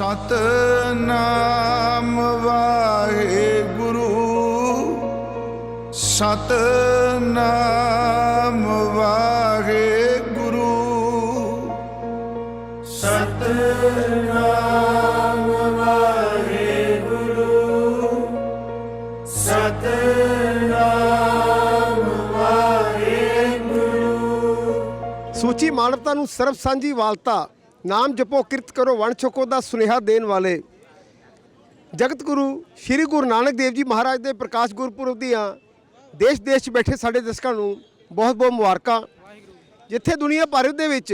ਸਤ ਨਾਮ ਵਾਹਿਗੁਰੂ। ਸਤਨਾਮ ਵਾਹਿਗੁਰੂ। ਸਤਨਾਮ ਵਾਹਿਗੁਰੂ। ਸਤਨਾਮ ਵਾਹਿਗੁਰੂ। ਸੂਚੀ ਮਾਨਵਤਾ ਨੂੰ ਸਰਬ ਸਾਂਝੀ ਵਾਲਤਾ। ਨਾਮ ਜਪੋ, ਕਿਰਤ ਕਰੋ, ਵਣ ਛਕੋ ਦਾ ਸੁਨੇਹਾ ਦੇਣ ਵਾਲੇ ਜਗਤ ਗੁਰੂ ਸ੍ਰੀ ਗੁਰੂ ਨਾਨਕ ਦੇਵ ਜੀ ਮਹਾਰਾਜ ਦੇ ਪ੍ਰਕਾਸ਼ ਗੁਰਪੁਰਬ ਦੀਆਂ ਦੇਸ਼ ਦੇਸ਼ 'ਚ ਬੈਠੇ ਸਾਡੇ ਦਰਸ਼ਕਾਂ ਨੂੰ ਬਹੁਤ ਬਹੁਤ ਮੁਬਾਰਕਾਂ। ਜਿੱਥੇ ਦੁਨੀਆ ਭਰ ਦੇ ਵਿੱਚ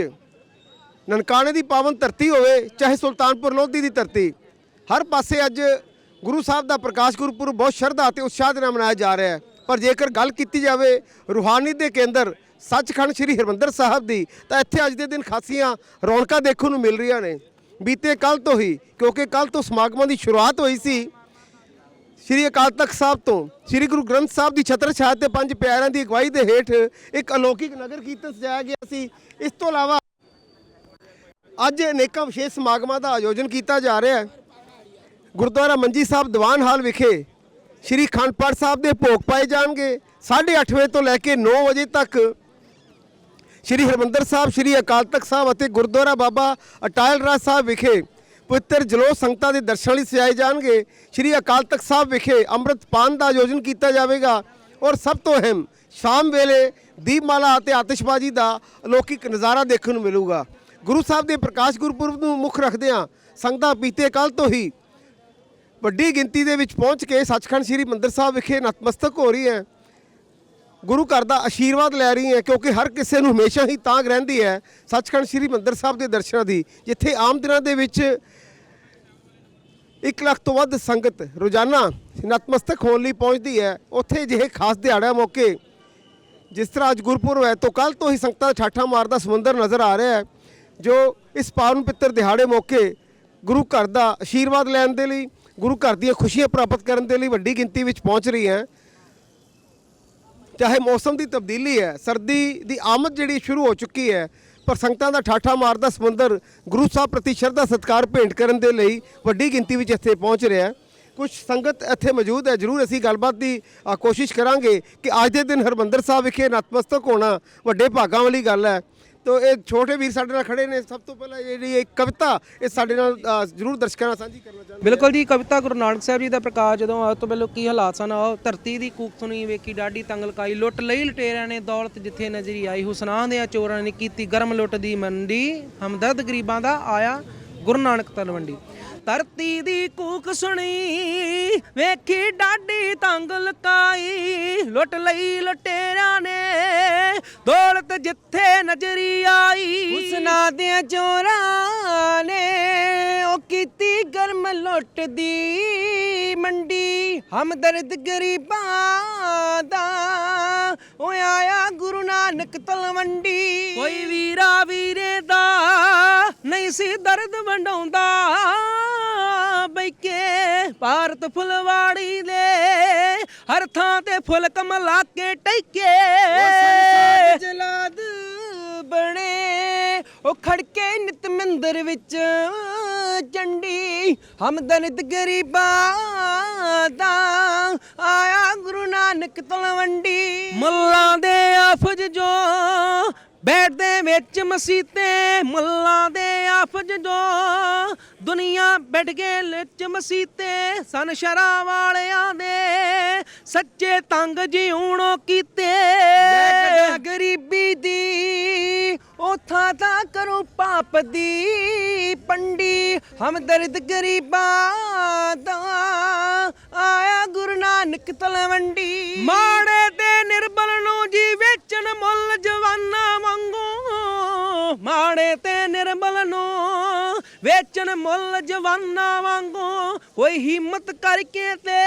ਨਨਕਾਣੇ ਦੀ ਪਾਵਨ ਧਰਤੀ ਹੋਵੇ, ਚਾਹੇ ਸੁਲਤਾਨਪੁਰ ਲੋਧੀ ਦੀ ਧਰਤੀ, ਹਰ ਪਾਸੇ ਅੱਜ ਗੁਰੂ ਸਾਹਿਬ ਦਾ ਪ੍ਰਕਾਸ਼ ਗੁਰਪੁਰਬ ਬਹੁਤ ਸ਼ਰਧਾ ਅਤੇ ਉਤਸ਼ਾਹ ਦੇ ਨਾਲ ਮਨਾਇਆ ਜਾ ਰਿਹਾ ਹੈ। ਪਰ ਜੇਕਰ ਗੱਲ ਕੀਤੀ ਜਾਵੇ ਰੂਹਾਨੀ ਦੇ ਕੇਂਦਰ ਸੱਚਖੰਡ ਸ੍ਰੀ ਹਰਿਮੰਦਰ ਸਾਹਿਬ ਦੀ, ਤਾਂ ਇੱਥੇ ਅੱਜ ਦੇ ਦਿਨ ਖਾਸੀਆਂ ਰੌਣਕਾਂ ਦੇਖਣ ਨੂੰ ਮਿਲ ਰਹੀਆਂ ਨੇ। ਬੀਤੇ ਕੱਲ ਤੋਂ ਹੀ, ਕਿਉਂਕਿ ਕੱਲ ਤੋਂ ਸਮਾਗਮਾਂ ਦੀ ਸ਼ੁਰੂਆਤ ਹੋਈ ਸੀ। ਸ਼੍ਰੀ ਅਕਾਲ ਤਖਤ ਸਾਹਿਬ ਤੋਂ, ਸ਼੍ਰੀ ਗੁਰੂ ਗ੍ਰੰਥ ਸਾਹਿਬ ਦੀ ਛਤਰ ਛਾਇਆ ਤੇ ਪੰਜ ਪਿਆਰਿਆਂ ਦੀ ਅਗਵਾਈ ਦੇ ਹੇਠ ਇੱਕ ਅਲੌਕਿਕ ਨਗਰ ਕੀਰਤਨ ਸਜਾਇਆ ਗਿਆ ਸੀ। ਇਸ ਤੋਂ ਇਲਾਵਾ ਅੱਜ ਅਨੇਕਾਂ ਵਿਸ਼ੇਸ਼ ਸਮਾਗਮਾਂ ਦਾ ਆਯੋਜਨ ਕੀਤਾ ਜਾ ਰਿਹਾ ਹੈ। ਗੁਰਦੁਆਰਾ ਮੰਜੀ ਸਾਹਿਬ ਦੀਵਾਨ ਹਾਲ ਵਿਖੇ ਸ਼੍ਰੀ ਖੰਡ ਪਾਠ ਸਾਹਿਬ ਦੇ ਭੋਗ ਪਾਏ ਜਾਣਗੇ। 8:30 ਵਜੇ ਤੋਂ ਲੈ ਕੇ 9 ਵਜੇ ਤੱਕ ਸ਼੍ਰੀ ਹਰਮੰਦਰ ਸਾਹਿਬ, ਸ਼੍ਰੀ ਅਕਾਲ ਤਖਤ ਸਾਹਿਬ ਅਤੇ ਗੁਰਦੁਆਰਾ ਬਾਬਾ ਅਟਾਲ ਰਾਜ ਸਾਹਿਬ ਵਿਖੇ ਪਵਿੱਤਰ ਜਲੋਤ ਸੰਗਤਾਂ ਦੇ ਦਰਸ਼ਨ ਲਈ ਸਜਾਏ ਜਾਣਗੇ। ਸ਼੍ਰੀ ਅਕਾਲ ਤਖਤ ਸਾਹਿਬ ਵਿਖੇ ਅੰਮ੍ਰਿਤ ਪਾਨ ਦਾ ਆਯੋਜਨ ਕੀਤਾ ਜਾਵੇਗਾ ਔਰ ਸਭ ਤੋਂ ਅਹਿਮ ਸ਼ਾਮ ਵੇਲੇ ਦੀਪਮਾਲਾ ਅਤੇ ਆਤਿਸ਼ਬਾਜ਼ੀ ਦਾ ਅਲੌਕਿਕ ਨਜ਼ਾਰਾ ਦੇਖਣ ਨੂੰ ਮਿਲੂਗਾ। ਗੁਰੂ ਸਾਹਿਬ ਦੇ ਪ੍ਰਕਾਸ਼ ਗੁਰਪੁਰਬ ਨੂੰ ਮੁੱਖ ਰੱਖਦਿਆਂ ਸੰਗਤਾਂ ਬੀਤੇ ਕੱਲ ਤੋਂ ਹੀ ਵੱਡੀ ਗਿਣਤੀ ਦੇ ਵਿੱਚ ਪਹੁੰਚ ਕੇ ਸੱਚਖੰਡ ਸ੍ਰੀ ਮੰਦਰ ਸਾਹਿਬ ਵਿਖੇ ਨਤਮਸਤਕ ਹੋ ਰਹੀ ਹੈ। ਗੁਰੂ ਘਰ ਦਾ ਆਸ਼ੀਰਵਾਦ ਲੈ ਰਹੀ ਹੈ, ਕਿਉਂਕਿ ਹਰ ਕਿਸੇ ਨੂੰ ਹਮੇਸ਼ਾ ਹੀ ਤਾਂਗ ਰਹਿੰਦੀ ਹੈ ਸੱਚਖੰਡ ਸ੍ਰੀ ਮੰਦਰ ਸਾਹਿਬ ਦੇ ਦਰਸ਼ਨਾਂ ਦੀ, ਜਿੱਥੇ ਆਮ ਦਿਨਾਂ ਦੇ ਵਿੱਚ 1 ਲੱਖ ਤੋਂ ਵੱਧ ਸੰਗਤ ਰੋਜ਼ਾਨਾ ਨਤਮਸਤਕ ਹੋਣ ਲਈ ਪਹੁੰਚਦੀ ਹੈ। ਉੱਥੇ ਜਿਹੇ ਖਾਸ ਦਿਹਾੜਿਆਂ ਮੌਕੇ, ਜਿਸ ਤਰ੍ਹਾਂ ਅੱਜ ਗੁਰਪੁਰਬ ਹੈ, ਤੋਂ ਕੱਲ ਤੋਂ ਹੀ ਸੰਗਤਾਂ ਦਾ ਠਾਠਾ ਮਾਰਦਾ ਸਮੁੰਦਰ ਨਜ਼ਰ ਆ ਰਿਹਾ ਹੈ, ਜੋ ਇਸ ਪਾਵਨ ਪਿੱਤਰ ਦਿਹਾੜੇ ਮੌਕੇ ਗੁਰੂ ਘਰ ਦਾ ਆਸ਼ੀਰਵਾਦ ਲੈਣ ਦੇ ਲਈ, ਗੁਰੂ ਘਰ ਦੀਆਂ ਖੁਸ਼ੀਆਂ ਪ੍ਰਾਪਤ ਕਰਨ ਦੇ ਲਈ ਵੱਡੀ ਗਿਣਤੀ ਵਿੱਚ ਪਹੁੰਚ ਰਹੀ ਹੈ। ਚਾਹੇ ਮੌਸਮ ਦੀ ਤਬਦੀਲੀ ਹੈ, ਸਰਦੀ ਦੀ ਆਮਦ ਜਿਹੜੀ ਸ਼ੁਰੂ ਹੋ ਚੁੱਕੀ ਹੈ, ਪਰ ਸੰਗਤਾਂ ਦਾ ਠਾਠਾ ਮਾਰਦਾ ਸਮੁੰਦਰ ਗੁਰੂ ਸਾਹਿਬ ਪ੍ਰਤੀ ਸ਼ਰਧਾ ਸਤਿਕਾਰ ਭੇਂਟ ਕਰਨ ਦੇ ਲਈ ਵੱਡੀ ਗਿਣਤੀ ਵਿੱਚ ਇੱਥੇ ਪਹੁੰਚ ਰਿਹਾ ਹੈ। ਕੁਝ ਸੰਗਤ ਇੱਥੇ ਮੌਜੂਦ ਹੈ, ਜਰੂਰ ਅਸੀਂ ਗੱਲਬਾਤ ਦੀ ਕੋਸ਼ਿਸ਼ ਕਰਾਂਗੇ ਕਿ ਅੱਜ ਦੇ ਦਿਨ ਹਰਮੰਦਰ ਸਾਹਿਬ ਵਿਖੇ ਨਤਮਸਤਕ ਹੋਣਾ ਵੱਡੇ ਭਾਗਾਂ ਵਾਲੀ ਗੱਲ ਹੈ। ਤੋ ਇਹ ਛੋਟੇ ਵੀਰ ਸਾਡੇ ਨਾਲ ਖੜੇ ਨੇ। ਸਭ ਤੋਂ ਪਹਿਲਾਂ ਜਿਹੜੀ ਇਹ ਕਵਿਤਾ ਇਹ ਸਾਡੇ ਨਾਲ ਅ, ਜਰੂਰ ਦਰਸ਼ਕਾਂ ਨਾਲ ਸਾਂਝੀ ਕਰਨਾ ਚਾਹੁੰਦੇ ਬਿਲਕੁਲ ਜੀ ਕਵਿਤਾ ਗੁਰੂ ਨਾਨਕ ਸਾਹਿਬ ਜੀ ਦਾ ਪ੍ਰਕਾਸ਼ ਜਦੋਂ ਆਇਆ ਤੋਂ ਪਹਿਲਾਂ ਕੀ ਹਾਲਾਤ ਸਨ? ਉਹ ਧਰਤੀ ਦੀ ਕੂਕ ਸੁਣੀ ਵੇਖੀ ਡਾਡੀ ਤੰਗਲ ਕਾਈ ਲੁੱਟ ਲਈ ਲਟੇਰਿਆਂ ਨੇ ਦੌਲਤ ਜਿੱਥੇ ਨਜ਼ਰੀ ਆਈ ਹੁਸਨਾਂ ਦੇ ਚੋਰਾਂ ਨੇ ਕੀਤੀ ਗਰਮ ਲੁੱਟ ਦੀ ਮੰਡੀ ਹਮਦਰਦ ਗਰੀਬਾਂ ਦਾ ਆਇਆ ਗੁਰੂ ਨਾਨਕ ਤਲਵੰਡੀ। ਧਰਤੀ ਦੀ ਕੂਕ ਸੁਣੀ ਵੇਖੀ ਡਾਡੀ ਤੰਗ ਲਕਾਈ ਲੁੱਟ ਲਈ ਲਟੇਰਿਆਂ ਨੇ ਦੌਲਤ ਜਿੱਥੇ ਨਜ਼ਰੀ ਆਈ ਹੁਸਨਾਂ। ਦੇ ਚੋਰਾਂ ਨੇ ਉਹ ਕੀਤੀ ਗਰਮ ਲੁੱਟ ਦੀ ਮੰਡੀ ਹਮਦਰਦ ਗਰੀਬਾਂ ਦਾ ਉਹ ਆਇਆ ਗੁਰੂ ਨਾਨਕ ਤਲਵੰਡੀ। ਕੋਈ ਵੀਰਾ ਵੀਰੇ ਦਾ ਨਹੀਂ ਸੀ ਦਰਦ ਵੰਡਾਉਂਦਾ। ਬਈਕੇ ਭਾਰਤ ਫੁਲਵਾੜੀ ਦੇ ਹਰ ਥਾਂ ਤੇ ਫੁੱਲ ਕਮਲਾ ਕੇ ਟਿਕੇ। ਜਲਾਦ ਬਣੇ। ਉਹ ਖੜਕੇ ਨਿਤ ਮੰਦਰ ਵਿੱਚ ਚੰਡੀ। ਹਮਦਰਦ ਗਰੀਬਾਂ ਦਾ ਆਇਆ ਗੁਰੂ ਨਾਨਕ ਤਲਵੰਡੀ। ਮੁੱਲਾਂ ਦੇ ਆਫਜ ਜੋ ਬੈਠਦੇ ਵਿੱਚ ਮਸੀਤੇ ਮੁੱਲਾਂ ਦੇ ਆਫਜ ਜੋ ਦੁਨੀਆ ਬੈਠ ਕੇ ਵਿੱਚ ਮਸੀਤੇ ਸਨ ਸ਼ਰਾ ਵਾਲਿਆਂ ਦੇ ਸੱਚੇ ਤੰਗ ਜਿਉਣੋਂ ਕੀਤੇ। ਗਰੀਬੀ ਦੀ ਉਥਾ ਤਾਂ ਕਰੋ ਪਾਪ ਦੀ ਪੰਡੀ ਹਮਦਰਦ ਗਰੀਬਾਂ ਦਾ ਆਇਆ ਗੁਰੂ ਨਾਨਕ ਤਲਵੰਡੀ। ਮਾੜੇ ਤੇ ਨਿਰਬਲ ਨੂੰ ਵੇਚਣ ਮੁੱਲ ਜਵਾਨਾ ਵਾਂਗੂ ਕੋਈ ਹਿੰਮਤ ਕਰਕੇ ਤੇ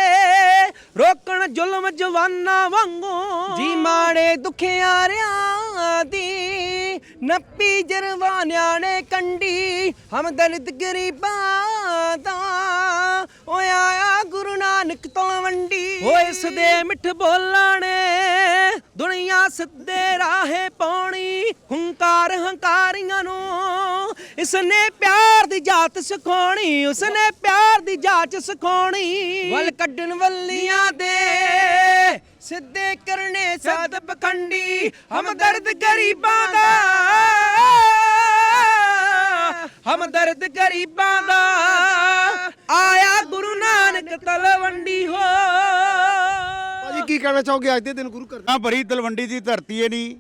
ਰੋਕਣ ਜ਼ੁਲਮ ਜਵਾਨਾ ਵਾਂਗੂ। ਜੀ ਮਾੜੇ ਦੁਖਿਆਰਿਆਂ ਦੀ ਨੱਪੀ ਜਰਵਾਨਿਆਂ ਨੇ ਕੰਡੀ ਹਮਦਰਦ ਗਰੀਬਾਂ ਦਾ ਓਏ ਆਇਆ ਗੁਰੂ ਨਾਨਕ ਤਲਵੰਡੀ। ਓਏ ਇਸ ਦੇ ਮਿੱਠ ਬੋਲਣੇ ਦੁਨੀਆ ਸਿੱਧੇ ਰਾਹੇ ਪਾਉਣੀ, ਹੰਕਾਰ ਹੰਕਾਰੀਆਂ ਨੂੰ। ਇਸਨੇ ਪਿਆਰ ਦੀ ਜਾਤ ਸਿਖਾਉਣੀ, ਉਸਨੇ ਪਿਆਰ ਦੀ ਜਾਚ ਸਿਖਾਉਣੀ। ਵੱਲ ਕੱਢਣ ਵੱਲੀਆਂ ਦੇ, ਸਿੱਧੇ ਕਰਨੇ ਸਦ ਪਖੰਡੀ, ਹਮਦਰਦ ਗਰੀਬਾਂ ਦਾ। ਹਮਦਰਦ ਗਰੀਬਾਂ ਦਾ। ਆਇਆ ਗੁਰੂ ਨਾਨਕ ਤਲਵੰਡੀ ਹੋ। ਕੀ ਕਹਿਣਾ ਚਾਹੋਗੇ? ਅੱਜ ਦੇ ਦਿਨ ਗੁਰੂ ਘਰ ਨਾ ਭਰੀ ਤਲਵੰਡੀ ਦੀ ਧਰਤੀ ਏ ਨਹੀਂ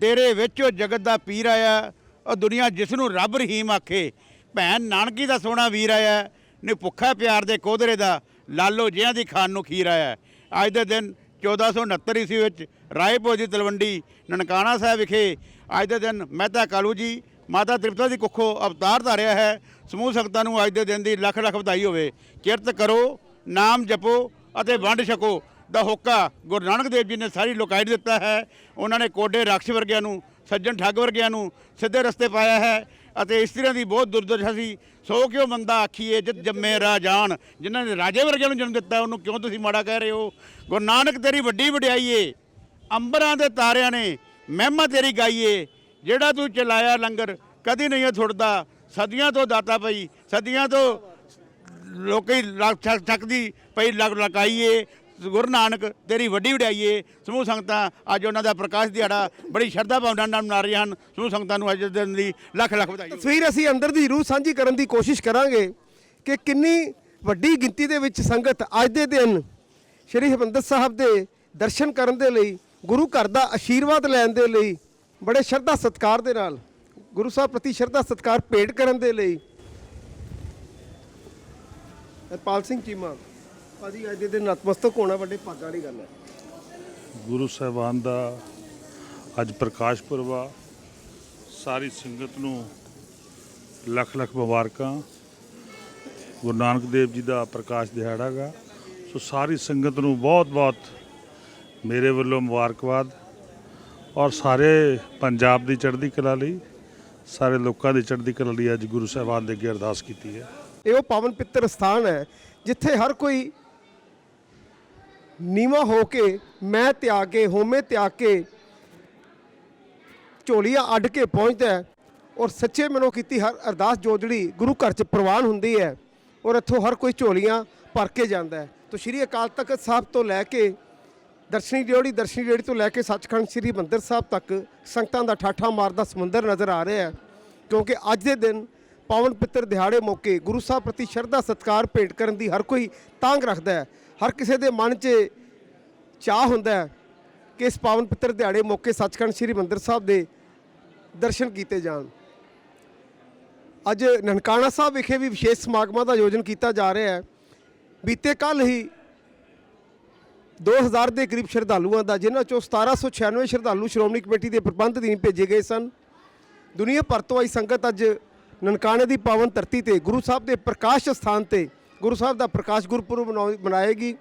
ਤੇਰੇ ਵਿੱਚ ਉਹ ਜਗਤ ਦਾ ਪੀਰ ਆਇਆ। ਉਹ ਦੁਨੀਆ ਜਿਸ ਨੂੰ ਰੱਬ ਰਹੀਮ ਆਖੇ। ਭੈਣ ਨਾਨਕੀ ਦਾ ਸੋਹਣਾ ਵੀਰ ਆਇਆ। ਨੇ ਭੁੱਖਾ ਪਿਆਰ ਦੇ ਕੋਧਰੇ ਦਾ ਲਾਲੋ ਜਿਹਾਂ ਦੀ ਖਾਨ ਨੂੰ ਖੀਰ ਆਇਆ। ਅੱਜ ਦੇ ਦਿਨ 1469 ਈਸਵੀ ਵਿੱਚ ਰਾਏਪੁਰ ਦੀ ਤਲਵੰਡੀ ਨਨਕਾਣਾ ਸਾਹਿਬ ਵਿਖੇ ਅੱਜ ਦੇ ਦਿਨ ਮਹਿਤਾ ਕਾਲੂ ਜੀ, ਮਾਤਾ ਤ੍ਰਿਪਤਾ ਦੀ ਕੁੱਖੋਂ ਅਵਤਾਰ ਧਾਰਿਆ ਹੈ। ਸਮੂਹ ਸੰਗਤਾਂ ਨੂੰ ਅੱਜ ਦੇ ਦਿਨ ਦੀ ਲੱਖ ਲੱਖ ਵਧਾਈ ਹੋਵੇ। ਕਿਰਤ ਕਰੋ, ਨਾਮ ਜਪੋ ਅਤੇ ਵੰਡ ਛਕੋ। ਦਾ ਹੋਕਾ ਗੁਰੂ ਨਾਨਕ ਦੇਵ ਜੀ ਨੇ ਸਾਰੀ ਲੋਕਾਈ ਦਿੱਤਾ ਹੈ। ਉਹਨਾਂ ਨੇ ਕੋਡੇ ਰਾਖਸ਼ ਵਰਗਿਆਂ ਨੂੰ, ਸੱਜਣ ਠੱਗ ਵਰਗਿਆਂ ਨੂੰ ਸਿੱਧੇ ਰਸਤੇ ਪਾਇਆ ਹੈ ਅਤੇ ਇਸ ਤਰ੍ਹਾਂ ਦੀ ਬਹੁਤ ਦੁਰਦਸ਼ਾ ਸੀ। ਸੋ ਕਿਉਂ ਬੰਦਾ ਆਖੀਏ, ਜਿਤ ਜੰਮੇ ਰਾਜਾਨ ਜਿਨ੍ਹਾਂ ਨੇ ਰਾਜੇ ਵਰਗਿਆਂ ਨੂੰ ਜਨਮ ਦਿੱਤਾ, ਉਹਨੂੰ ਕਿਉਂ ਤੁਸੀਂ ਮਾੜਾ ਕਹਿ ਰਹੇ ਹੋ? ਗੁਰੂ ਨਾਨਕ ਤੇਰੀ ਵੱਡੀ ਵਡਿਆਈ ਏ ਅੰਬਰਾਂ ਦੇ ਤਾਰਿਆਂ ਨੇ ਮਹਿਮਾ ਤੇਰੀ ਗਾਈਏ। ਜਿਹੜਾ ਤੂੰ ਚਲਾਇਆ ਲੰਗਰ, ਕਦੀ ਨਹੀਂ ਛੁੱਟਦਾ। ਸਦੀਆਂ ਤੋਂ ਦਾਤਾ ਪਈ, ਸਦੀਆਂ ਤੋਂ ਲੋਕੀ ਚੱਕਦੀ ਪਈ, ਲਗ ਲਗਾਈਏ ਗੁਰੂ ਨਾਨਕ, ਤੇਰੀ ਵੱਡੀ ਵਡਿਆਈਏ, ਸਮੂਹ ਸੰਗਤਾਂ ਅੱਜ ਉਹਨਾਂ ਦਾ ਪ੍ਰਕਾਸ਼ ਦਿਹਾੜਾ ਬੜੀ ਸ਼ਰਧਾ ਭਾਵਨਾ ਨਾਲ ਮਨਾ ਰਹੀਆਂ ਹਨ। ਸਮੂਹ ਸੰਗਤਾਂ ਨੂੰ ਅੱਜ ਦੇ ਦਿਨ ਦੀ ਲੱਖ ਲੱਖ ਵਧਾਈ ਤਸਵੀਰ ਅਸੀਂ ਅੰਦਰ ਦੀ ਰੂਹ ਸਾਂਝੀ ਕਰਨ ਦੀ ਕੋਸ਼ਿਸ਼ ਕਰਾਂਗੇ ਕਿ ਕਿੰਨੀ ਵੱਡੀ ਗਿਣਤੀ ਦੇ ਵਿੱਚ ਸੰਗਤ ਅੱਜ ਦੇ ਦਿਨ ਸ਼੍ਰੀ ਹਰਿਮੰਦਰ ਸਾਹਿਬ ਦੇ ਦਰਸ਼ਨ ਕਰਨ ਦੇ ਲਈ, ਗੁਰੂ ਘਰ ਦਾ ਆਸ਼ੀਰਵਾਦ ਲੈਣ ਦੇ ਲਈ, ਬੜੇ ਸ਼ਰਧਾ ਸਤਿਕਾਰ ਦੇ ਨਾਲ, ਗੁਰੂ ਸਾਹਿਬ ਪ੍ਰਤੀ ਸ਼ਰਧਾ ਸਤਿਕਾਰ ਭੇਟ ਕਰਨ ਦੇ ਲਈ। ਪਾਲ ਸਿੰਘ ਚੀਮਾ ਭਾਜੀ ਅੱਜ ਦੇ ਦਿਨ ਨਤਮਸਤਕ ਹੋਣਾ ਵੱਡੇ ਭਾਗਾਂ ਵਾਲੀ ਗੱਲ ਹੈ। ਗੁਰੂ ਸਾਹਿਬਾਨ ਦਾ ਅੱਜ ਪ੍ਰਕਾਸ਼ ਪੁਰਬ ਆ। ਸਾਰੀ ਸੰਗਤ ਨੂੰ ਲੱਖ ਲੱਖ ਮੁਬਾਰਕਾਂ। ਗੁਰੂ ਨਾਨਕ ਦੇਵ ਜੀ ਦਾ ਪ੍ਰਕਾਸ਼ ਦਿਹਾੜਾ ਗਾ ਸੋ ਸਾਰੀ ਸੰਗਤ ਨੂੰ ਬਹੁਤ ਬਹੁਤ ਮੇਰੇ ਵੱਲੋਂ ਮੁਬਾਰਕਬਾਦ। ਔਰ ਸਾਰੇ ਪੰਜਾਬ ਦੀ ਚੜ੍ਹਦੀ ਕਲਾ ਲਈ ਸਾਰੇ ਲੋਕਾਂ ਦੀ ਚੜ੍ਹਦੀ ਕਲਾ ਲਈ ਅੱਜ ਗੁਰੂ ਸਾਹਿਬਾਨ ਦੇ ਅੱਗੇ ਅਰਦਾਸ ਕੀਤੀ ਹੈ। ਇਹ ਉਹ ਪਾਵਨ ਪਿੱਤਰ ਸਥਾਨ ਹੈ ਜਿੱਥੇ ਹਰ ਕੋਈ ਨੀਵਾ ਹੋ ਕੇ ਮੈਂ ਤਿਆਗ ਕੇ ਹੋਮੇ ਤਿਆਗ ਕੇ ਝੋਲੀਆਂ ਅੱਡ ਕੇ ਪਹੁੰਚਦਾ ਔਰ ਸੱਚੇ ਮਨੋਂ ਕੀਤੀ ਹਰ ਅਰਦਾਸ ਜੋ ਜਿਹੜੀ ਗੁਰੂ ਘਰ 'ਚ ਪ੍ਰਵਾਨ ਹੁੰਦੀ ਹੈ ਔਰ ਇੱਥੋਂ ਹਰ ਕੋਈ ਝੋਲੀਆਂ ਭਰ ਕੇ ਜਾਂਦਾ ਹੈ। ਤੋਂ ਸ਼੍ਰੀ ਅਕਾਲ ਤਖਤ ਸਾਹਿਬ ਤੋਂ ਲੈ ਕੇ ਦਰਸ਼ਨੀ ਡਿਓੜੀ ਦਰਸ਼ਨੀ ਡਿਓੜੀ ਤੋਂ ਲੈ ਕੇ ਸੱਚਖੰਡ ਸ੍ਰੀ ਮੰਦਰ ਸਾਹਿਬ ਤੱਕ ਸੰਗਤਾਂ ਦਾ ਠਾਠਾ ਮਾਰਦਾ ਸਮੁੰਦਰ ਨਜ਼ਰ ਆ ਰਿਹਾ ਹੈ ਕਿਉਂਕਿ ਅੱਜ ਦੇ ਦਿਨ ਪਾਵਨ ਪਿੱਤਰ ਦਿਹਾੜੇ ਮੌਕੇ ਗੁਰੂ ਸਾਹਿਬ ਪ੍ਰਤੀ ਸ਼ਰਧਾ, ਸਤਿਕਾਰ, ਭੇਟ ਕਰਨ ਦੀ ਹਰ ਕੋਈ ਤਾਂਗ ਰੱਖਦਾ ਹੈ। ਹਰ ਕਿਸੇ ਦੇ ਮਨ 'ਚ ਚਾਹ ਹੁੰਦਾ ਹੈ ਕਿ ਇਸ ਪਾਵਨ ਪਿੱਤਰ ਦਿਹਾੜੇ ਮੌਕੇ ਸੱਚਖੰਡ ਸ੍ਰੀ ਮੰਦਰ ਸਾਹਿਬ ਦੇ ਦਰਸ਼ਨ ਕੀਤੇ ਜਾਣ। ਅੱਜ ਨਨਕਾਣਾ ਸਾਹਿਬ ਵਿਖੇ ਵੀ ਵਿਸ਼ੇਸ਼ ਸਮਾਗਮਾਂ ਦਾ ਆਯੋਜਨ ਕੀਤਾ ਜਾ ਰਿਹਾ ਹੈ। ਬੀਤੇ ਕੱਲ ਹੀ 2000 ਦੇ ਕਰੀਬ ਸ਼ਰਧਾਲੂਆਂ ਦਾ, ਜਿਨ੍ਹਾਂ ਚੋਂ 1796 ਸ਼ਰਧਾਲੂ ਸ਼੍ਰੋਮਣੀ ਕਮੇਟੀ ਦੇ ਪ੍ਰਬੰਧ ਅਧੀਨ ਭੇਜੇ ਗਏ ਸਨ। ਦੁਨੀਆ ਭਰ ਤੋਂ ਆਈ ਸੰਗਤ ਅੱਜ ਨਨਕਾਣੇ ਦੀ ਪਾਵਨ ਧਰਤੀ ਤੇ ਗੁਰੂ ਸਾਹਿਬ ਦੇ ਪ੍ਰਕਾਸ਼ ਸਥਾਨ ਤੇ ਗੁਰੂ ਸਾਹਿਬ ਦਾ ਪ੍ਰਕਾਸ਼ ਗੁਰਪੁਰਬ ਮਨਾਉ- ਮਨਾਏਗੀ।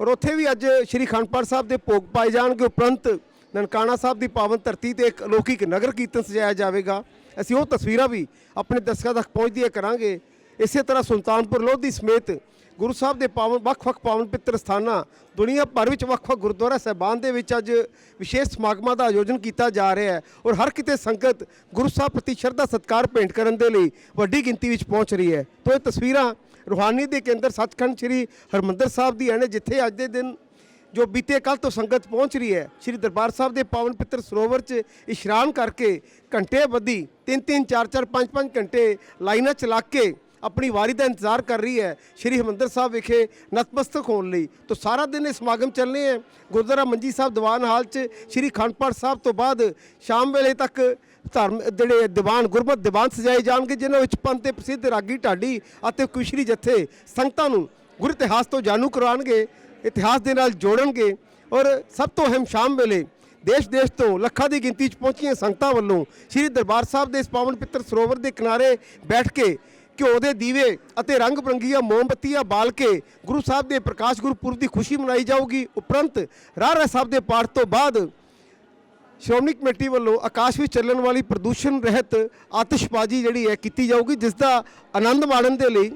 ਔਰ ਉੱਥੇ ਵੀ ਅੱਜ ਸ਼੍ਰੀ ਖੰਡਪਾਠ ਸਾਹਿਬ ਦੇ ਭੋਗ ਪਾਏ ਜਾਣਗੇ। ਉਪਰੰਤ ਨਨਕਾਣਾ ਸਾਹਿਬ ਦੀ ਪਾਵਨ ਧਰਤੀ ਤੇ ਇੱਕ ਅਲੌਕਿਕ ਨਗਰ ਕੀਰਤਨ ਸਜਾਇਆ ਜਾਵੇਗਾ। ਅਸੀਂ ਉਹ ਤਸਵੀਰਾਂ ਵੀ ਆਪਣੇ ਦਰਸ਼ਕਾਂ ਤੱਕ ਪਹੁੰਚਦੀਆਂ ਕਰਾਂਗੇ। ਇਸੇ ਤਰ੍ਹਾਂ ਸੁਲਤਾਨਪੁਰ ਲੋਧੀ ਸਮੇਤ ਗੁਰੂ ਸਾਹਿਬ ਦੇ ਪਾਵਨ, ਵੱਖ-ਵੱਖ ਪਾਵਨ ਪਿੱਤਰ ਸਥਾਨਾਂ, ਦੁਨੀਆ ਭਰ ਵਿੱਚ ਵੱਖ-ਵੱਖ ਗੁਰਦੁਆਰਾ ਸਾਹਿਬਾਨ ਦੇ ਵਿੱਚ ਅੱਜ ਵਿਸ਼ੇਸ਼ ਸਮਾਗਮਾਂ ਦਾ ਆਯੋਜਨ ਕੀਤਾ ਜਾ ਰਿਹਾ ਹੈ ਔਰ ਹਰ ਕਿਤੇ ਸੰਗਤ ਗੁਰੂ ਸਾਹਿਬ ਪ੍ਰਤੀ ਸ਼ਰਧਾ, ਸਤਿਕਾਰ ਭੇਂਟ ਕਰਨ ਦੇ ਲਈ ਵੱਡੀ ਗਿਣਤੀ ਵਿੱਚ ਪਹੁੰਚ ਰਹੀ ਹੈ। ਤੋਂ ਇਹ ਤਸਵੀਰਾਂ ਰੂਹਾਨੀ ਦੇ ਕੇਂਦਰ ਸੱਚਖੰਡ ਸ੍ਰੀ ਹਰਮੰਦਰ ਸਾਹਿਬ ਦੀ ਨੇ ਜਿੱਥੇ ਅੱਜ ਦੇ ਦਿਨ ਜੋ ਬੀਤੇ ਕੱਲ ਤੋਂ ਸੰਗਤ ਪਹੁੰਚ ਰਹੀ ਹੈ, ਸ੍ਰੀ ਦਰਬਾਰ ਸਾਹਿਬ ਦੇ ਪਾਵਨ ਪਿੱਤਰ ਸਰੋਵਰ 'ਚ ਇਸ਼ਨਾਨ ਕਰਕੇ ਘੰਟੇ ਬੱਧੀ 3-3 4-4 5-5 ਘੰਟੇ ਲਾਈਨਾਂ ਚ ਲੱਗ ਕੇ ਆਪਣੀ ਵਾਰੀ ਦਾ ਇੰਤਜ਼ਾਰ ਕਰ ਰਹੀ ਹੈ ਸ੍ਰੀ ਹਰਿਮੰਦਰ ਸਾਹਿਬ ਵਿਖੇ ਨਤਮਸਤਕ ਹੋਣ ਲਈ। ਤੋਂ ਸਾਰਾ ਦਿਨ ਇਹ ਸਮਾਗਮ ਚੱਲਣੇ ਹੈ। ਗੁਰਦੁਆਰਾ ਮੰਜੀ ਸਾਹਿਬ ਦੀਵਾਨ ਹਾਲ 'ਚ ਸ੍ਰੀ ਖੰਡਪਾਠ ਸਾਹਿਬ ਤੋਂ ਬਾਅਦ ਸ਼ਾਮ ਵੇਲੇ ਤੱਕ ਧਰਮ ਜਿਹੜੇ ਦੀਵਾਨ, ਗੁਰਮਤ ਦੀਵਾਨ ਸਜਾਏ ਜਾਣਗੇ, ਜਿਨ੍ਹਾਂ ਵਿੱਚ ਪੰਥ 'ਤੇ ਪ੍ਰਸਿੱਧ ਰਾਗੀ ਢਾਡੀ ਅਤੇ ਕੁਸ਼ਰੀ ਜਥੇ ਸੰਗਤਾਂ ਨੂੰ ਗੁਰ ਇਤਿਹਾਸ ਤੋਂ ਜਾਣੂ ਕਰਵਾਉਣਗੇ ਇਤਿਹਾਸ ਦੇ ਨਾਲ ਜੋੜਨਗੇ ਔਰ ਸਭ ਤੋਂ ਅਹਿਮ ਸ਼ਾਮ ਵੇਲੇ ਦੇਸ਼ ਦੇਸ਼ ਤੋਂ ਲੱਖਾਂ ਦੀ ਗਿਣਤੀ 'ਚ ਪਹੁੰਚੀਆਂ ਸੰਗਤਾਂ ਵੱਲੋਂ ਸ੍ਰੀ ਦਰਬਾਰ ਸਾਹਿਬ ਦੇ ਇਸ ਪਾਵਨ ਪਿੱਤਰ ਸਰੋਵਰ ਦੇ ਕਿਨਾਰੇ ਬੈਠ ਕੇ ਘਿਓ ਦੇ ਦੀਵੇ ਅਤੇ ਰੰਗ ਬਰੰਗੀਆਂ ਮੋਮਬੱਤੀਆਂ ਬਾਲ ਕੇ ਗੁਰੂ ਸਾਹਿਬ ਦੇ ਪ੍ਰਕਾਸ਼ ਗੁਰਪੁਰਬ ਦੀ ਖੁਸ਼ੀ ਮਨਾਈ ਜਾਊਗੀ। ਉਪਰੰਤ ਰਾਹ ਰਾਹ ਸਾਹਿਬ ਦੇ ਪਾਠ ਤੋਂ ਬਾਅਦ ਸ਼੍ਰੋਮਣੀ ਕਮੇਟੀ ਵੱਲੋਂ ਆਕਾਸ਼ ਵਿੱਚ ਚੱਲਣ ਵਾਲੀ ਪ੍ਰਦੂਸ਼ਣ ਰਹਿਤ ਆਤਿਸ਼ਬਾਜ਼ੀ ਜਿਹੜੀ ਹੈ ਕੀਤੀ ਜਾਊਗੀ, ਜਿਸ ਦਾ ਆਨੰਦ ਮਾਣਨ ਦੇ ਲਈ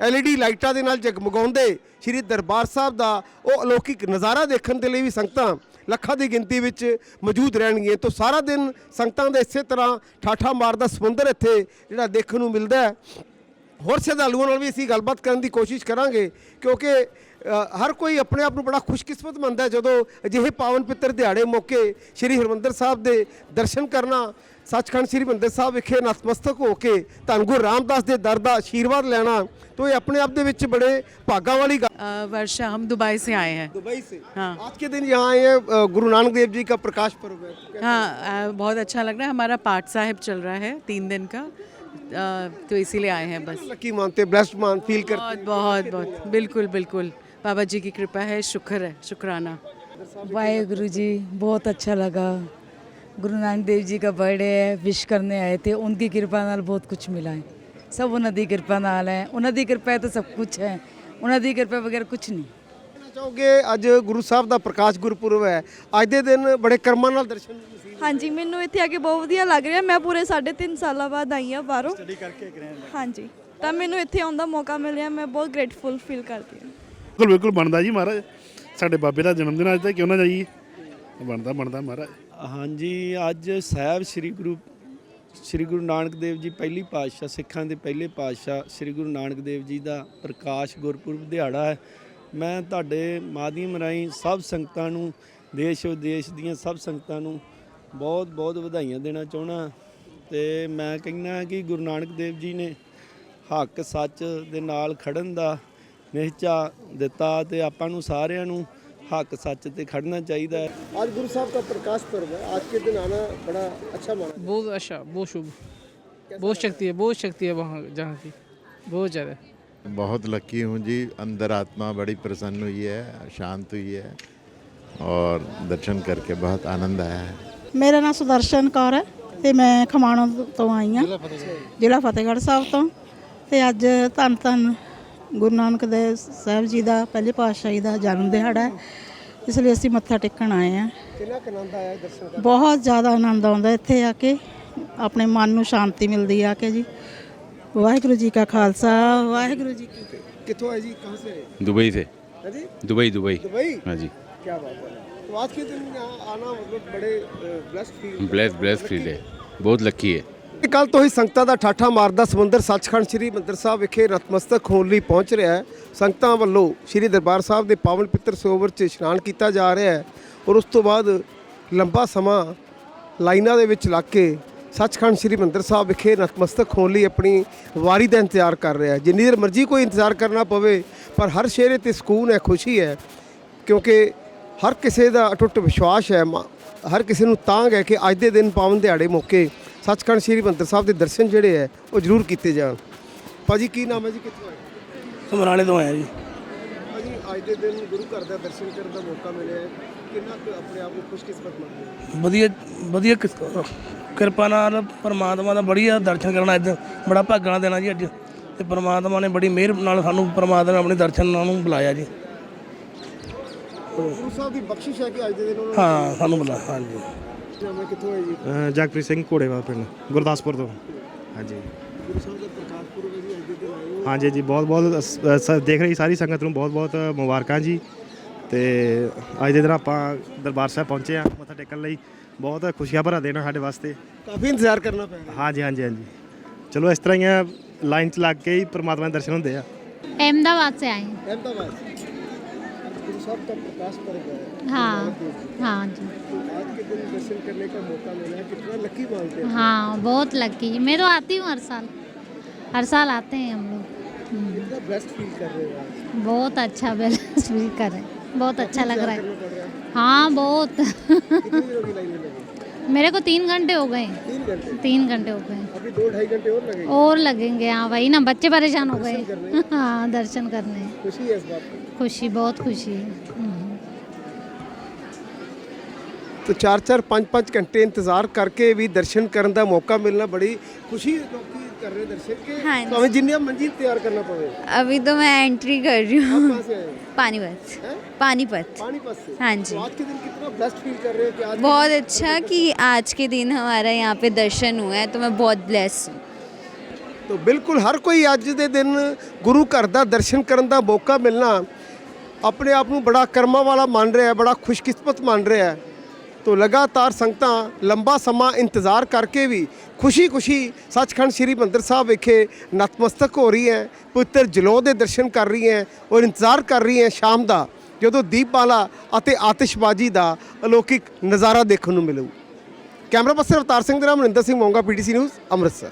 LED ਲਾਈਟਾਂ ਦੇ ਨਾਲ ਜਗਮਗਾਉਂਦੇ ਸ੍ਰੀ ਦਰਬਾਰ ਸਾਹਿਬ ਦਾ ਉਹ ਅਲੌਕਿਕ ਨਜ਼ਾਰਾ ਦੇਖਣ ਦੇ ਲਈ ਵੀ ਸੰਗਤਾਂ ਲੱਖਾਂ ਦੀ ਗਿਣਤੀ ਵਿੱਚ ਮੌਜੂਦ ਰਹਿਣਗੀਆਂ। ਤੋਂ ਸਾਰਾ ਦਿਨ ਸੰਗਤਾਂ ਦਾ ਇਸੇ ਤਰ੍ਹਾਂ ਠਾਠਾ ਮਾਰਦਾ ਸਮੁੰਦਰ ਇੱਥੇ ਜਿਹੜਾ ਦੇਖਣ ਨੂੰ ਮਿਲਦਾ ਹੈ। ਹੋਰ ਸ਼ਰਧਾਲੂਆਂ ਨਾਲ ਵੀ ਅਸੀਂ ਗੱਲਬਾਤ ਕਰਨ ਦੀ ਕੋਸ਼ਿਸ਼ ਕਰਾਂਗੇ ਕਿਉਂਕਿ ਅ, ਹਰ ਕੋਈ ਆਪਣੇ ਆਪ ਨੂੰ ਬੜਾ ਖੁਸ਼ਕਿਸਮਤ ਮੰਨਦਾ ਹੈ ਜਦੋਂ ਅਜਿਹੇ ਪਾਵਨ ਪਿੱਤਰ ਦਿਹਾੜੇ ਮੌਕੇ ਸ੍ਰੀ ਹਰਿਮੰਦਰ ਸਾਹਿਬ ਦੇ ਦਰਸ਼ਨ ਕਰਨਾ ਸੱਚਖੰਡ ਸ੍ਰੀ ਹਰਿਮੰਦਰ ਸਾਹਿਬ ਵਿਖੇ ਨਤਮਸਤਕ ਹੋ ਕੇ ਧੰਨ ਗੁਰੂ ਰਾਮਦਾਸ ਦੇ ਦਰ ਦਾ ਆਸ਼ੀਰਵਾਦ ਲੈਣਾ तो ये अपने आप ਦੇ ਵਿੱਚ ਬੜੇ ਭਾਗਾਂ ਵਾਲੀ ਗੱਲ अ, वर्षा हम दुबई से आए हैं दुबई से हाँ। आज के दिन यहाँ आए हैं अ, गुरु नानक देव जी का प्रकाश पर्व है हाँ अ, बहुत अच्छा लग रहा है हमारा पाठ साहिब चल रहा है तीन दिन का अ, तो इसीलिए आए हैं बस लकी मानते ब्लेस्ड मान फील करते बहुत बहुत बहुत बिल्कुल बिल्कुल बाबा जी की कृपा है शुक्र है शुक्राना वाहेगुरु जी बहुत अच्छा लगा गुरु नानक देव जी का बर्थडे है विश करने आए थे उनकी कृपा ਨਾਲ ਬਹੁਤ ਕੁਝ ਮਿਲਾ ਹੈ ਸਭ ਉਹਨਾਂ ਦੀ ਕਿਰਪਾ ਨਾਲ ਹੈ ਉਹਨਾਂ ਦੀ ਕਿਰਪਾ ਹੈ ਤਾਂ ਸਭ ਕੁਝ ਹੈ ਉਹਨਾਂ ਦੀ ਕਿਰਪਾ ਬਗੈਰ ਕੁਝ ਨਹੀਂ ਕਹਿਣਾ ਚਾਹੋਗੇ ਅੱਜ ਗੁਰੂ ਸਾਹਿਬ ਦਾ ਪ੍ਰਕਾਸ਼ ਗੁਰਪੁਰਬ ਹੈ ਅੱਜ ਦੇ ਦਿਨ ਬੜੇ ਕਰਮਾਂ ਨਾਲ ਦਰਸ਼ਨ ਨਸੀਬ ਹਾਂਜੀ ਮੈਨੂੰ ਇੱਥੇ ਆ ਕੇ ਬਹੁਤ ਵਧੀਆ ਲੱਗ ਰਿਹਾ। ਮੈਂ ਪੂਰੇ 3.5 ਸਾਲਾਂ ਬਾਅਦ ਆਈ ਹਾਂ ਬਾਹਰੋਂ। ਸਟੱਡੀ ਕਰਕੇ ਹਾਂਜੀ ਤਾਂ ਮੈਨੂੰ ਇੱਥੇ ਆਉਣ ਦਾ ਮੌਕਾ ਮਿਲਿਆ। ਮੈਂ ਬਹੁਤ ਗ੍ਰੇਟਫੁਲ ਫੀਲ ਕਰਦੀ ਹਾਂ। ਬਿਲਕੁਲ ਬਿਲਕੁਲ ਬਣਦਾ ਜੀ ਮਹਾਰਾਜ। ਸਾਡੇ ਬਾਬੇ ਦਾ ਜਨਮ ਦਿਨ ਅੱਜ ਤਾਂ ਕਿਉਂ ਨਾ ਜਾਈਏ। ਬਣਦਾ ਬਣਦਾ ਮਹਾਰਾਜ। ਹਾਂਜੀ ਅੱਜ ਸਾਹਿਬ ਸ੍ਰੀ ਗੁਰੂ ਸ੍ਰੀ ਗੁਰੂ ਨਾਨਕ ਦੇਵ ਜੀ ਪਹਿਲੀ ਪਾਤਸ਼ਾਹ ਸਿੱਖਾਂ ਦੇ ਪਹਿਲੇ ਪਾਤਸ਼ਾਹ ਸ੍ਰੀ ਗੁਰੂ ਨਾਨਕ ਦੇਵ ਜੀ ਦਾ ਪ੍ਰਕਾਸ਼ ਗੁਰਪੁਰਬ ਦਿਹਾੜਾ ਹੈ। ਮੈਂ ਤੁਹਾਡੇ ਮਾਧਿਅਮ ਰਾਹੀਂ ਸਭ ਸੰਗਤਾਂ ਨੂੰ ਦੇਸ਼ ਵਿਦੇਸ਼ ਦੀਆਂ ਸਭ ਸੰਗਤਾਂ ਨੂੰ ਬਹੁਤ ਬਹੁਤ ਵਧਾਈਆਂ ਦੇਣਾ ਚਾਹਣਾ ਤੇ ਮੈਂ ਕਹਿੰਦਾ ਕਿ ਗੁਰੂ ਨਾਨਕ ਦੇਵ ਜੀ ਨੇ ਹੱਕ ਸੱਚ ਦੇ ਨਾਲ ਖੜਨ ਦਾ ਨਿਹਚਾ ਦਿੱਤਾ ਤੇ ਆਪਾਂ ਨੂੰ ਸਾਰਿਆਂ ਨੂੰ ਹੱਕ ਸੱਚ ਤੇ ਖੜਨਾ ਚਾਹੀਦਾ ਹੈ आज गुरु साहब का प्रकाश पर्व है आज के दिन आना बड़ा अच्छा माना ਬਹੁਤ ਅੱਛਾ ਬਹੁਤ ਸ਼ੁਭ ਬਹੁਤ ਸ਼ਕਤੀ ਹੈ ਬਹੁਤ ਸ਼ਕਤੀ ਹੈ ਵਹਾਂ ਜਹਾਂ की बहुत ज़्यादा बहुत लकी हूँ जी अंदर आत्मा बड़ी प्रसन्न हुई है शांत हुई है और दर्शन करके बहुत आनंद आया है ਮੇਰਾ ਨਾਮ ਸੁਦਰਸ਼ਨ ਕੌਰ ਹੈ ਤੇ ਮੈਂ ਖਮਾਣੋਂ ਤੋਂ ਆਈ ਹਾਂ। ਜ਼ਿਲ੍ਹਾ ਫਤਿਹਗੜ੍ਹ ਸਾਹਿਬ ਤੋਂ। ਤੇ ਅੱਜ ਧੰਨ ਧੰਨ ਗੁਰੂ ਨਾਨਕ ਦੇਵ ਸਾਹਿਬ ਜੀ ਦਾ ਪਹਿਲੇ ਪਾਤਸ਼ਾਹੀ ਦਾ ਜਨਮ ਦਿਹਾੜਾ ਹੈ। ਇਸ ਲਈ ਅਸੀਂ ਮੱਥਾ ਟੇਕਣ ਆਏ ਹਾਂ। ਬਹੁਤ ਜ਼ਿਆਦਾ ਆਨੰਦ ਆਉਂਦਾ ਇੱਥੇ ਆ ਕੇ। ਆਪਣੇ ਮਨ ਨੂੰ ਸ਼ਾਂਤੀ ਮਿਲਦੀ ਆ ਕੇ ਜੀ। ਵਾਹਿਗੁਰੂ ਜੀ ਕਾ ਖਾਲਸਾ ਵਾਹਿਗੁਰੂ ਜੀ ਕੀ ਕਿੱਥੋਂ ਆਏ ਜੀ? ਕਹਾਂ ਸੇ? ਦੁਬਈ ਸੇ। ਹਾਂਜੀ? Dubai Dubai. ਹਾਂਜੀ। ਕੀ ਬਾਤ ਹੈ। तो आज के दिन यहाँ आना मतलब बड़े blessed feel bless bless field है बहुत लकी है ਕੱਲ ਤੋਂ ਹੀ ਸੰਗਤਾਂ ਦਾ ਠਾਠਾ ਮਾਰਦਾ ਸਮੁੰਦਰ ਸੱਚਖੰਡ ਸ੍ਰੀ ਮੰਦਰ ਸਾਹਿਬ ਵਿਖੇ ਨਤਮਸਤਕ ਹੋਣ ਲਈ ਪਹੁੰਚ ਰਿਹਾ ਹੈ ਸੰਗਤਾਂ ਵੱਲੋਂ ਸ੍ਰੀ ਦਰਬਾਰ ਸਾਹਿਬ ਦੇ ਪਾਵਨ ਪਿੱਤਰ ਸਰੋਵਰ 'ਚ ਇਸ਼ਨਾਨ ਕੀਤਾ ਜਾ ਰਿਹਾ ਹੈ ਔਰ ਉਸ ਤੋਂ ਬਾਅਦ ਲੰਬਾ ਸਮਾਂ ਲਾਈਨਾਂ ਦੇ ਵਿੱਚ ਲੱਗ ਕੇ ਸੱਚਖੰਡ ਸ੍ਰੀ ਮੰਦਰ ਸਾਹਿਬ ਵਿਖੇ ਨਤਮਸਤਕ ਹੋਣ ਲਈ ਆਪਣੀ ਵਾਰੀ ਦਾ ਇੰਤਜ਼ਾਰ ਕਰ ਰਿਹਾ ਹੈ ਜਿੰਨੀ ਦੇਰ ਮਰਜ਼ੀ ਕੋਈ ਇੰਤਜ਼ਾਰ ਕਰਨਾ ਪਵੇ ਪਰ ਹਰ ਸ਼ੇਰੇ ਤੇ ਸਕੂਨ ਹੈ ਖੁਸ਼ੀ ਹੈ ਕਿਉਂਕਿ ਹਰ ਕਿਸੇ ਦਾ ਅਟੁੱਟ ਵਿਸ਼ਵਾਸ ਹੈ ਹਰ ਕਿਸੇ ਨੂੰ ਤਾਂਗ ਹੈ ਕਿ ਅੱਜ ਦੇ ਦਿਨ ਪਾਵਨ ਦਿਹਾੜੇ ਮੌਕੇ ਸੱਚਖੰਡ ਸ੍ਰੀ ਮੰਦਰ ਸਾਹਿਬ ਦੇ ਦਰਸ਼ਨ ਜਿਹੜੇ ਹੈ ਉਹ ਜ਼ਰੂਰ ਕੀਤੇ ਜਾਣ। ਭਾਜੀ ਕੀ ਨਾਮ ਹੈ ਜੀ? ਕਿੱਥੋਂ ਆਏ? ਸਮਰਾਲੇ ਤੋਂ ਆਇਆ ਜੀ। ਭਾਜੀ ਅੱਜ ਦੇ ਦਿਨ ਗੁਰੂ ਘਰ ਦਾ ਦਰਸ਼ਨ ਕਰਨ ਦਾ ਮੌਕਾ ਮਿਲਿਆ ਕਿੰਨਾ ਕੁ ਆਪਣੇ ਆਪ ਨੂੰ ਖੁਸ਼ਕਿਸਮਤ ਮੰਨਦੇ ਵਧੀਆ ਵਧੀਆ ਕਿਰਪਾ ਨਾਲ ਪਰਮਾਤਮਾ ਦਾ ਬੜੀਆ ਦਰਸ਼ਨ ਕਰਨਾ ਅੱਜ। ਬੜਾ ਭਾਗਣਾ ਦੇਣਾ ਜੀ ਅੱਜ। ਤੇ ਪਰਮਾਤਮਾ ਨੇ ਬੜੀ ਮਿਹਰ ਨਾਲ ਸਾਨੂੰ ਪਰਮਾਤਮਾ ਨੇ ਆਪਣੇ ਦਰਸ਼ਨ ਨੂੰ ਬੁਲਾਇਆ ਜੀ। ਗੁਰੂ ਸਾਹਿਬ ਦੀ ਬਖਸ਼ਿਸ਼ ਹੈ ਕਿ ਅੱਜ ਦੇ ਦਿਨ ਉਹਨਾਂ ਹਾਂ ਸਾਨੂੰ ਬੁਲਾਇਆ ਹਾਂਜੀ ਨੂੰ ਨਾਮ ਹੈ ਕਿੱਥੋਂ ਹੈ ਜੀ ਜਗਪ੍ਰੀਤ ਸਿੰਘ ਘੋੜੇਵਾਲ ਪਿੰਡ ਗੁਰਦਾਸਪੁਰ ਤੋਂ ਹਾਂਜੀ ਗੁਰੂ ਸਾਹਿਬ ਦਾ ਪ੍ਰਕਾਸ਼ ਪੁਰਬ ਹੈ ਜੀ ਅੱਜ ਦੇ ਦਿਨ ਆਏ ਹੋ ਹਾਂਜੀ ਜੀ ਬਹੁਤ ਬਹੁਤ ਅਸ- ਅ, ਸ- ਦੇਖ ਰਹੀ ਸਾਰੀ ਸੰਗਤ ਨੂੰ ਬਹੁਤ ਬਹੁਤ ਮੁਬਾਰਕਾਂ ਜੀ ਤੇ ਅੱਜ ਦੇ ਦਿਨ ਆਪਾਂ ਦਰਬਾਰ ਸਾਹਿਬ ਪਹੁੰਚੇ ਆ ਮੱਥਾ ਟੇਕਣ ਲਈ ਬਹੁਤ ਖੁਸ਼ੀਆਂ ਭਰਾ ਦਿਨ ਆ ਸਾਡੇ ਵਾਸਤੇ ਕਾਫੀ ਇੰਤਜ਼ਾਰ ਕਰਨਾ ਪੈ ਰਿਹਾ ਹਾਂਜੀ ਹਾਂਜੀ ਹਾਂਜੀ ਚਲੋ ਇਸ ਤਰ੍ਹਾਂ ਹੀ ਆ ਲਾਈਨ 'ਚ ਲੱਗ ਕੇ ਹੀ ਪ੍ਰਮਾਤਮਾ ਦੇ ਦਰਸ਼ਨ ਹੁੰਦੇ ਆ अहमदाबाद से आए हैं अहमदाबाद गुरु साहब का प्रकाश है। हाँ हाँ जी। तो आज के दिन दर्शन करने का मौका मिला कितना लकी मानते हैं हाँ बहुत लकी मैं तो आती हूँ हर साल। हर साल आते हैं हम लोग। बेस्ट फील कर रहे हैं बहुत अच्छा बैलेंस फील कर रहे हैं। बहुत अच्छा लग रहा है। हाँ। बहुत। कितनी देर होगी लाइन में लगे मेरे को तीन घंटे हो गए तीन घंटे तीन घंटे हो गए अभी दो ढाई घंटे और लगेंगे और लगेंगे हाँ वही ना बच्चे परेशान हो दर्शन गए करने? हाँ दर्शन करने खुशी है इस बात की खुशी बहुत खुशी है हम्म। तो चार चार पाँच पाँच घंटे इंतजार करके भी दर्शन करने का मौका मिलना बड़ी खुशी लोग कर रहे दर्शन के हाँ जी। तो हमें जिन्हें मंजिल तैयार करना पड़े अभी तो मैं एंट्री कर रही आप हूँ कहाँ से आए हो? पानीपत हैं? पानीपत पानीपत से हाँ जी। तो आज के दिन कितना ब्लेस्ड फील कर रहे हो कि आज के बहुत दिन- अच्छा कि आज के दिन हमारा यहाँ पे दर्शन हुआ है तो मैं बहुत ब्लेस हूँ ਤੋ ਬਿਲਕੁਲ ਹਰ ਕੋਈ ਅੱਜ ਦੇ ਦਿਨ ਗੁਰੂ ਘਰ ਦਾ ਦਰਸ਼ਨ ਕਰਨ ਦਾ ਮੌਕਾ ਮਿਲਣਾ ਆਪਣੇ ਆਪ ਨੂੰ ਬੜਾ ਕਰਮਾਂ ਵਾਲਾ ਮੰਨ ਰਿਹਾ ਹੈ ਬੜਾ ਖੁਸ਼ਕਿਸਮਤ ਮੰਨ ਰਿਹਾ ਹੈ ਤੋਂ ਲਗਾਤਾਰ ਸੰਗਤਾਂ ਲੰਬਾ ਸਮਾਂ ਇੰਤਜ਼ਾਰ ਕਰਕੇ ਵੀ ਖੁਸ਼ੀ-ਖੁਸ਼ੀ ਸੱਚਖੰਡ ਸ੍ਰੀ ਮੰਦਰ ਸਾਹਿਬ ਵਿਖੇ ਨਤਮਸਤਕ ਹੋ ਰਹੀ ਹੈ, ਪਵਿੱਤਰ ਜਲੋ ਦੇ ਦਰਸ਼ਨ ਕਰ ਰਹੀ ਹੈ ਔਰ ਇੰਤਜ਼ਾਰ ਕਰ ਰਹੀ ਹੈ ਸ਼ਾਮ ਦਾ, ਜਦੋਂ ਦੀਪਮਾਲਾ ਅਤੇ ਆਤਿਸ਼ਬਾਜ਼ੀ ਦਾ ਅਲੌਕਿਕ ਨਜ਼ਾਰਾ ਦੇਖਣ ਨੂੰ ਮਿਲੂ। ਕੈਮਰਾ ਪਰਸਨ ਅਵਤਾਰ ਸਿੰਘ ਦੇ ਨਾਮ ਮਨਿੰਦਰ ਸਿੰਘ ਮੋਂਗਾ, ਪੀਟੀਸੀ ਨਿਊਜ਼, ਅੰਮ੍ਰਿਤਸਰ।